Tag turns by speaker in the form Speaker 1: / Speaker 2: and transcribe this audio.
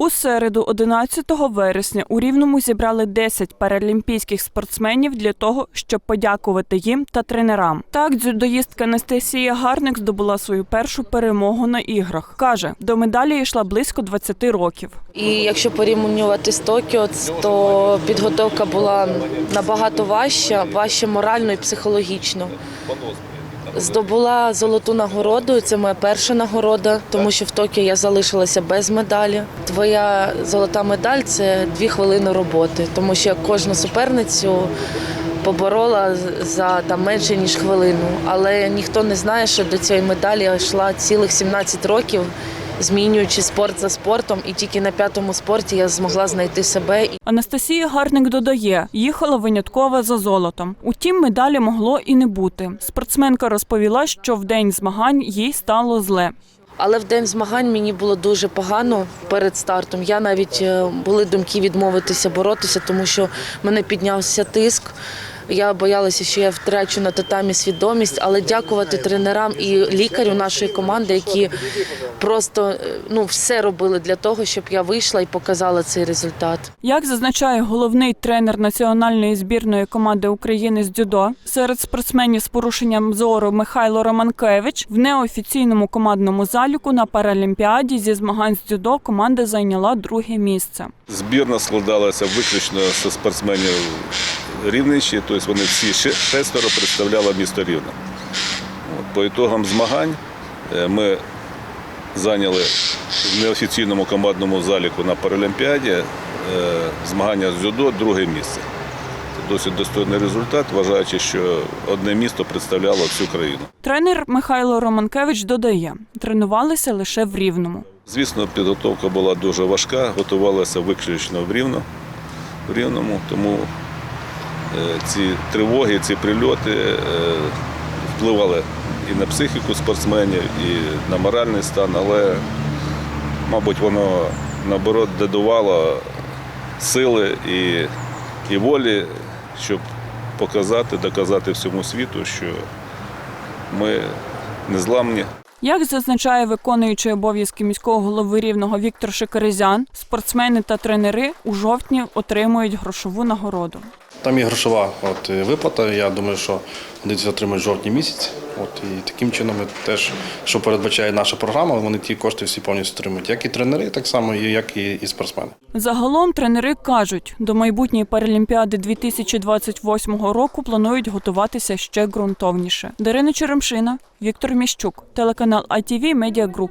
Speaker 1: У середу, 11 вересня, у Рівному зібрали 10 паралімпійських спортсменів для того, щоб подякувати їм та тренерам. Так, дзюдоїстка Анастасія Гарник здобула свою першу перемогу на іграх. Каже, до медалі йшла близько 20 років.
Speaker 2: І якщо порівнювати з Токіо, то підготовка була набагато важча, важче морально і психологічно. Здобула золоту нагороду. Це моя перша нагорода, тому що в Токіо я залишилася без медалі. Твоя золота медаль це дві хвилини роботи, тому що я кожну суперницю поборола за там менше ніж хвилину. Але ніхто не знає, що до цієї медалі я йшла цілих 17 років змінюючи спорт за спортом, і тільки на п'ятому спорті я змогла знайти себе.
Speaker 1: Анастасія Гарник додає, їхала винятково за золотом. Утім, медалі могло і не бути. Спортсменка розповіла, що в день змагань їй стало зле.
Speaker 2: Але в день змагань мені було дуже погано перед стартом. Я навіть е, були думки відмовитися боротися, тому що мене піднявся тиск. Я боялася, що я втрачу на татамі свідомість, але дякувати тренерам і лікарю нашої команди, які просто е, ну все робили для того, щоб я вийшла і показала цей результат.
Speaker 1: Як зазначає головний тренер національної збірної команди України з дзюдо, серед спортсменів з порушенням зору Михайло Романкевич в неофіційному командному заліку на Паралімпіаді зі змагань з дзюдо команда зайняла друге місце.
Speaker 3: Збірна складалася виключно з спортсменів Рівненщини, тобто вони всі шестеро представляли місто Рівне. По ітогам змагань е, ми зайняли в неофіційному командному заліку на Паралімпіаді е, змагання з дзюдо друге місце. Це досить достойний результат, вважаючи, що одне місто представляло всю країну.
Speaker 1: Тренер Михайло Романкевич додає, тренувалися лише в Рівному.
Speaker 3: Звісно, підготовка була дуже важка, готувалася виключно в Рівно, в Рівному, тому ці тривоги, ці прильоти е, впливали і на психіку спортсменів, і на моральний стан, але, мабуть, воно наоборот додавало сили і, і волі, щоб показати, доказати всьому світу, що ми незламні.
Speaker 1: Як зазначає виконуючий обов'язки міського голови рівного Віктор Шикаризян, спортсмени та тренери у жовтні отримують грошову нагороду.
Speaker 4: Там є грошова от, е, виплата. Я думаю, що вони це отримають жовтні місяць. От, і таким чином теж, що передбачає наша програма, вони ті кошти всі повністю отримують. Як і тренери, так само, як і, і спортсмени.
Speaker 1: Загалом тренери кажуть, до майбутньої Паралімпіади 2028 року планують готуватися ще ґрунтовніше. Дарина Черемшина, Віктор Міщук, телеканал ITV Media Group.